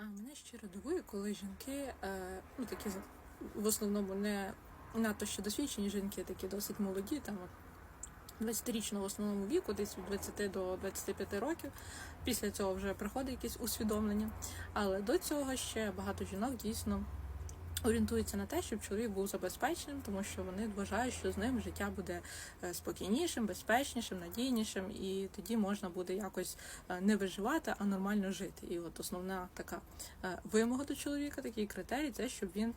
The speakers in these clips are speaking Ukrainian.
А мене щиро дивує, коли жінки, е, ну такі в основному не надто ще досвідчені жінки, такі досить молоді, там от 20-річного в основному віку, десь від 20 до 25 років. Після цього вже приходить якесь усвідомлення. Але до цього ще багато жінок дійсно орієнтуються на те, щоб чоловік був забезпеченим, тому що вони вважають, що з ним життя буде е, спокійнішим, безпечнішим, надійнішим, і тоді можна буде якось е, не виживати, а нормально жити. І от основна така е, вимога до чоловіка, такий критерій, це щоб він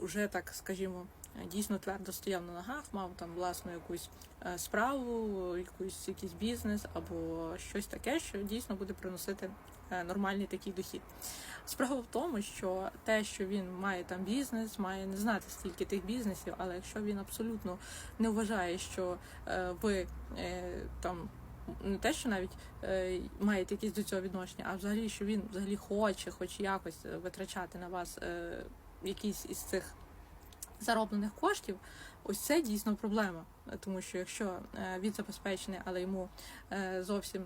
уже так, скажімо, дійсно твердо стояв на ногах, мав там власну якусь справу, якусь якийсь бізнес або щось таке, що дійсно буде приносити нормальний такий дохід. Справа в тому, що те, що він має там бізнес, має не знати стільки тих бізнесів, але якщо він абсолютно не вважає, що е, ви е, там не те, що навіть е, маєте якісь до цього відношення, а взагалі, що він взагалі хоче, хоч якось е, витрачати на вас е, якісь із цих зароблених коштів, ось це дійсно проблема. Е, Тому що якщо е, він забезпечений, але йому е, зовсім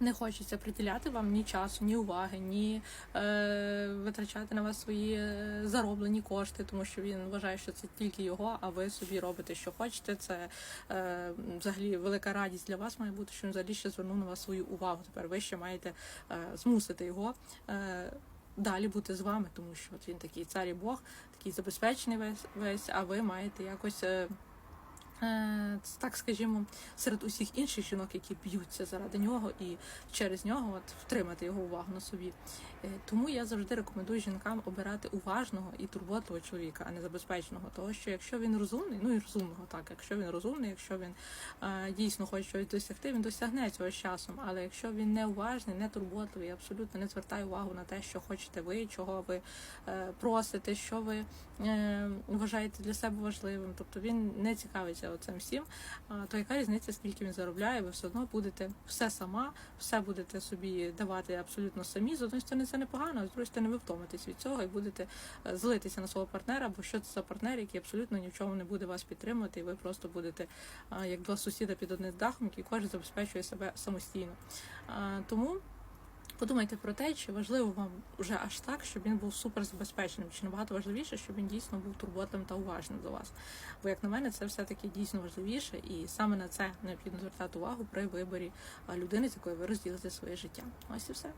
не хочеться приділяти вам ні часу, ні уваги, ні е, витрачати на вас свої е, зароблені кошти, тому що він вважає, що це тільки його, а ви собі робите, що хочете. Це е, взагалі велика радість для вас має бути, що він взагалі ще звернув на вас свою увагу. Тепер ви ще маєте е, змусити його. Е, Далі бути з вами, тому що от він такий цар і Бог, такий забезпечений весь, весь а ви маєте якось е, так скажімо, серед усіх інших жінок, які б'ються заради нього і через нього от, втримати його увагу на собі. Е, Тому я завжди рекомендую жінкам обирати уважного і турботливого чоловіка, а не забезпеченого. Того що якщо він розумний, ну і розумного, так, якщо він розумний, якщо він е, дійсно хоче щось досягти, він досягне цього з часом. Але якщо він не уважний, не турботливий, абсолютно не звертає увагу на те, що хочете ви, чого ви е, просите, що ви е, вважаєте для себе важливим, тобто він не цікавиться оцим всім, то яка різниця, скільки він заробляє, ви все одно будете все сама, все будете собі давати абсолютно самі. З одної сторони, це непогано, а з другої сторони, ви втомитесь від цього і будете е, злитися на свого партнера, бо що це за партнер, який абсолютно ні в чому не буде вас підтримувати, і ви просто будете як два сусіда під одним дахом, який кожен забезпечує себе самостійно. Тому. Подумайте про те, чи важливо вам вже аж так, щоб він був супер забезпеченим, чи набагато важливіше, щоб він дійсно був турботливим та уважним до вас. Бо, як на мене, це все таки дійсно важливіше, і саме на це необхідно звертати увагу при виборі людини, з якою ви розділите своє життя. Ось і все.